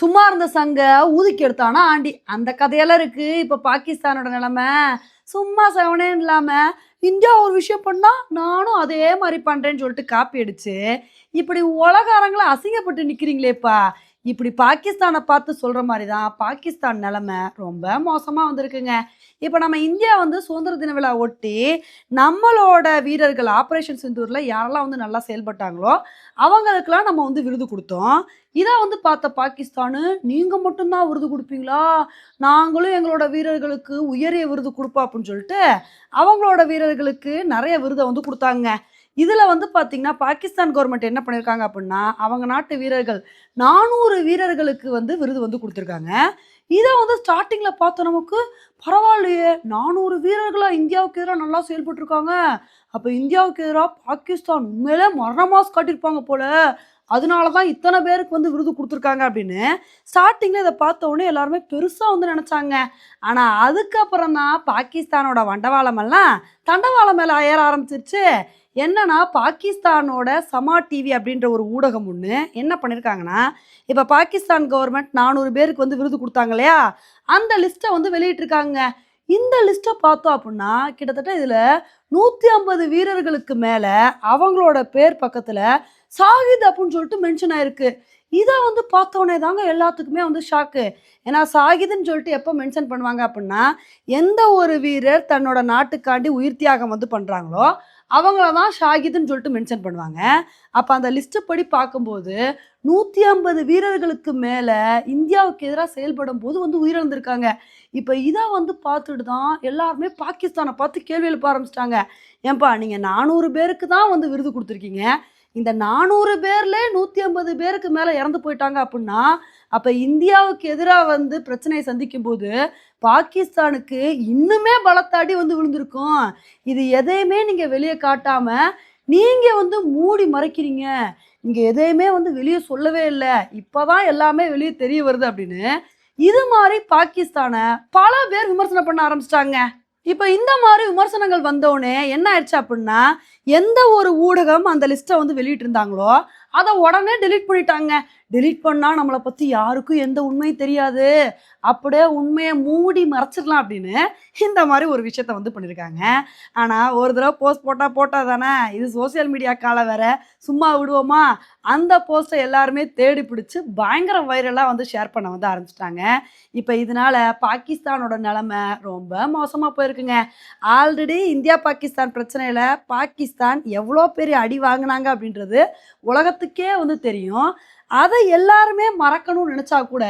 சும்மா இருந்த சங்க ஊதுக்கி எடுத்தானா ஆண்டி? அந்த கதையெல்லாம் இருக்கு. இப்ப பாகிஸ்தானோட நிலைமை. சும்மா செவனே இல்லாம இந்தியா ஒரு விஷயம் பண்ணா நானும் அதே மாதிரி பண்றேன்னு சொல்லிட்டு காப்பி அடிச்சு இப்படி உலகாரங்களை அசிங்கப்பட்டு நிக்கிறீங்களேப்பா. இப்படி பாகிஸ்தானை பார்த்து சொல்கிற மாதிரி தான் பாகிஸ்தான் நிலமை ரொம்ப மோசமாக வந்திருக்குங்க. இப்போ நம்ம இந்தியா வந்து சுதந்திர தின விழா ஒட்டி நம்மளோட வீரர்கள் ஆப்ரேஷன் சிந்தூரில் யாரெல்லாம் வந்து நல்லா செயல்பட்டாங்களோ அவங்களுக்கெல்லாம் நம்ம வந்து விருது கொடுத்தோம். இதை வந்து பார்த்த பாகிஸ்தானு நீங்கள் மட்டும்தான் விருது கொடுப்பீங்களா? நாங்களும் எங்களோட வீரர்களுக்கு உயரிய விருது கொடுப்போம் அப்படின்னு சொல்லிட்டு அவங்களோட வீரர்களுக்கு நிறைய விருதை வந்து கொடுத்தாங்க. இதில் வந்து பார்த்திங்கன்னா பாகிஸ்தான் கவர்மெண்ட் என்ன பண்ணியிருக்காங்க அப்படின்னா அவங்க நாட்டு வீரர்கள் நானூறு வீரர்களுக்கு வந்து விருது வந்து கொடுத்துருக்காங்க. இதை வந்து ஸ்டார்டிங்கில் பார்த்தோம் நமக்கு பரவாயில்லையே நானூறு வீரர்களாக இந்தியாவுக்கு எதிராக நல்லா செயல்பட்டுருக்காங்க. அப்போ இந்தியாவுக்கு எதிராக பாகிஸ்தான் உண்மையிலே மரணமாஸ் காட்டியிருப்பாங்க போல். அதனால தான் இத்தனை பேருக்கு வந்து விருது கொடுத்துருக்காங்க அப்படின்னு ஸ்டார்டிங்கில் இதை பார்த்த உடனே எல்லாருமே பெருசாக வந்து நினச்சாங்க. ஆனால் அதுக்கப்புறம் தான் பாகிஸ்தானோட வண்டவாளமெல்லாம் தண்டவாளம் மேலே ஏற ஆரம்பிச்சிருச்சு. என்னன்னா பாகிஸ்தானோட சமா டிவி அப்படின்ற ஒரு ஊடகம் ஒன்று என்ன பண்ணியிருக்காங்கன்னா இப்போ பாகிஸ்தான் கவர்மெண்ட் நானூறு பேருக்கு வந்து விருது கொடுத்தாங்க இல்லையா? அந்த லிஸ்ட்டை வந்து வெளியிட்டிருக்காங்க. இந்த லிஸ்ட்டை பார்த்தோம் அப்படின்னா கிட்டத்தட்ட இதில் நூற்றி ஐம்பது வீரர்களுக்கு மேலே அவங்களோட பேர் பக்கத்தில் சாகித் அப்படின்னு சொல்லிட்டு மென்ஷன் ஆயிருக்கு. இதை வந்து பார்த்தோன்னே தாங்க எல்லாத்துக்குமே வந்து ஷாக்கு ஏன்னா சாகிதுன்னு சொல்லிட்டு எப்போ மென்ஷன் பண்ணுவாங்க அப்படின்னா எந்த ஒரு வீரர் தன்னோட நாட்டுக்காண்டி உயிர் தியாகம் வந்து பண்ணுறாங்களோ அவங்கள தான் ஷாகிதுன்னு சொல்லிட்டு மென்ஷன் பண்ணுவாங்க. அப்போ அந்த லிஸ்ட்டு படி பார்க்கும்போது நூற்றி ஐம்பது வீரர்களுக்கு மேலே இந்தியாவுக்கு எதிராக செயல்படும் போது வந்து உயிரிழந்திருக்காங்க. இப்போ இதை வந்து பார்த்துட்டு தான் எல்லாருமே பாகிஸ்தானை பார்த்து கேள்வி எழுப்ப ஆரம்பிச்சிட்டாங்க. ஏன்பா நீங்கள் நானூறு பேருக்கு தான் வந்து விருது கொடுத்துருக்கீங்க. இந்த நானூறு பேர்ல நூற்றி ஐம்பது பேருக்கு மேலே இறந்து போயிட்டாங்க அப்படின்னா அப்போ இந்தியாவுக்கு எதிராக வந்து பிரச்சனையை சந்திக்கும் போது பாகிஸ்தானுக்கு இன்னுமே பலத்தாடி வந்து விழுந்திருக்கும். இது எதையுமே நீங்கள் வெளியே காட்டாமல் நீங்கள் வந்து மூடி மறைக்கிறீங்க. இங்கே எதையுமே வந்து வெளியே சொல்லவே இல்லை. இப்போதான் எல்லாமே வெளியே தெரிய வருது அப்படின்னு இது மாதிரி பாகிஸ்தானை பல பேர் விமர்சனம் பண்ண ஆரம்பிச்சிட்டாங்க. இப்போ இந்த மாதிரி விமர்சனங்கள் வந்தோடனே என்ன ஆயிடுச்சு அப்படின்னா எந்த ஒரு ஊடகம் அந்த லிஸ்ட்டை வந்து வெளியிட்டிருந்தாங்களோ அதை உடனே டெலீட் பண்ணிட்டாங்க. டெலீட் பண்ணால் நம்மளை பற்றி யாருக்கும் எந்த உண்மையும் தெரியாது. அப்படியே உண்மையை மூடி மறைச்சிடலாம் அப்படின்னு இந்த மாதிரி ஒரு விஷயத்த வந்து பண்ணியிருக்காங்க. ஆனால் ஒரு தடவை போஸ்ட் போட்டால் போட்டால் தானே? இது சோஷியல் மீடியா காலை வேற. சும்மா விடுவோமா? அந்த போஸ்ட்டை எல்லாருமே தேடி பிடிச்சி பயங்கர வைரலாக வந்து ஷேர் பண்ண வந்து ஆரம்பிச்சிட்டாங்க. இப்போ இதனால பாகிஸ்தானோட நிலமை ரொம்ப மோசமாக போயிருக்குங்க. ஆல்ரெடி இந்தியா பாகிஸ்தான் பிரச்சனையில் பாகிஸ்தான் எவ்வளோ பெரிய அடி வாங்கினாங்க அப்படின்றது உலகத்துக்கே வந்து தெரியும். அதை எல்லாருமே மறக்கணும்னு நினச்சா கூட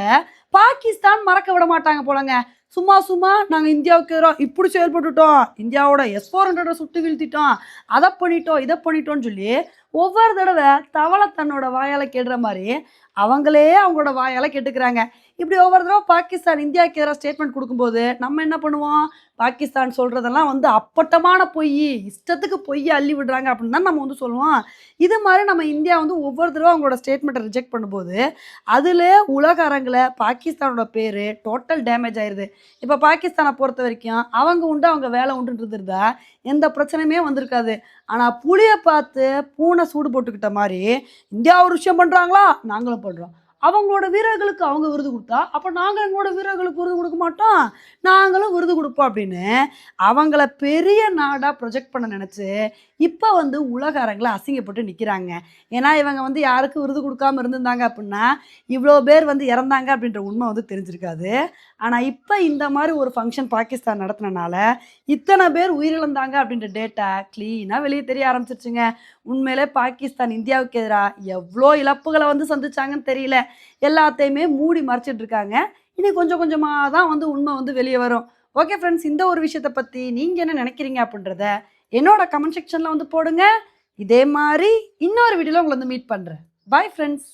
பாகிஸ்தான் மறக்க விட மாட்டாங்க போலங்க. சும்மா சும்மா நாங்கள் இந்தியாவுக்கு எதிராக இப்படி செயல்பட்டுட்டோம். இந்தியாவோட எஸ் ஃபோர் ஹண்ட்ரடை சுட்டு வீழ்த்திட்டோம். அதை பண்ணிட்டோம் இதை பண்ணிட்டோம்னு சொல்லி ஒவ்வொரு தடவை தவளை தன்னோட வாயால் கேடுற மாதிரி அவங்களே அவங்களோட வாயால் கேட்டுக்கிறாங்க. இப்படி ஒவ்வொரு தடவை பாகிஸ்தான் இந்தியாவுக்கு எதிராக ஸ்டேட்மெண்ட் கொடுக்கும்போது நம்ம என்ன பண்ணுவோம்? பாகிஸ்தான் சொல்கிறதெல்லாம் வந்து அப்பட்டமான பொய் இஷ்டத்துக்கு பொய் அள்ளி விடுறாங்க அப்படின்னு தான் நம்ம வந்து சொல்லுவோம். இது மாதிரி நம்ம இந்தியா வந்து ஒவ்வொரு தடவை அவங்களோட ஸ்டேட்மெண்ட்டை ரிஜெக்ட் பண்ணும்போது அதில் உலக அரங்கில் பாகிஸ்தானோட பேர் டோட்டல் டேமேஜ் ஆயிடுது இப்போ பாகிஸ்தானை பொறுத்த வரைக்கும் அவங்க உண்டு அவங்க வேலை உண்டுன்றது எந்த பிரச்சனையுமே வந்திருக்காது. ஆனால் புளியை பார்த்து பூனை சூடு போட்டுக்கிட்ட மாதிரி இந்தியா ஒரு விஷயம் பண்ணுறாங்களா நாங்களும் பண்ணுறோம் அவங்களோட வீரர்களுக்கு அவங்க விருது கொடுத்தா அப்போ நாங்கள் எங்களோட வீரர்களுக்கு விருது கொடுக்க மாட்டோம். நாங்களும் விருது கொடுப்போம் அப்படின்னு அவங்கள பெரிய நாடாக ப்ரொஜெக்ட் பண்ண நினச்சி இப்போ வந்து உலக அரங்கில் அசிங்கப்பட்டு நிற்கிறாங்க ஏன்னா இவங்க வந்து யாருக்கும் விருது கொடுக்காம இருந்திருந்தாங்க அப்படின்னா இவ்வளோ பேர் வந்து இறந்தாங்க அப்படின்ற உண்மை வந்து தெரிஞ்சிருக்காது. ஆனால் இப்போ இந்த மாதிரி ஒரு ஃபங்க்ஷன் பாகிஸ்தான் நடத்தினால இத்தனை பேர் உயிரிழந்தாங்க அப்படின்ற டேட்டா க்ளீனாக வெளியே தெரிய ஆரம்பிச்சிருச்சுங்க. உண்மையிலே பாகிஸ்தான் இந்தியாவுக்கு எதிராக எவ்வளோ இழப்புகளை வந்து சந்திச்சாங்கன்னு தெரியல. எல்லாத்தையுமே மூடி மறைச்சிட்டு இருக்காங்க இனி கொஞ்சம் கொஞ்சமாக தான் வந்து உண்மை வந்து வெளியே வரும். ஓகே ஃப்ரெண்ட்ஸ் இந்த ஒரு விஷயத்தை பற்றி நீங்கள் என்ன நினைக்கிறீங்க அப்படின்றத என்னோட கமெண்ட் செக்ஷனில் வந்து போடுங்க. இதே மாதிரி இன்னொரு வீடியோவில் உங்களை வந்து மீட் பண்ணுறேன் பாய் ஃப்ரெண்ட்ஸ்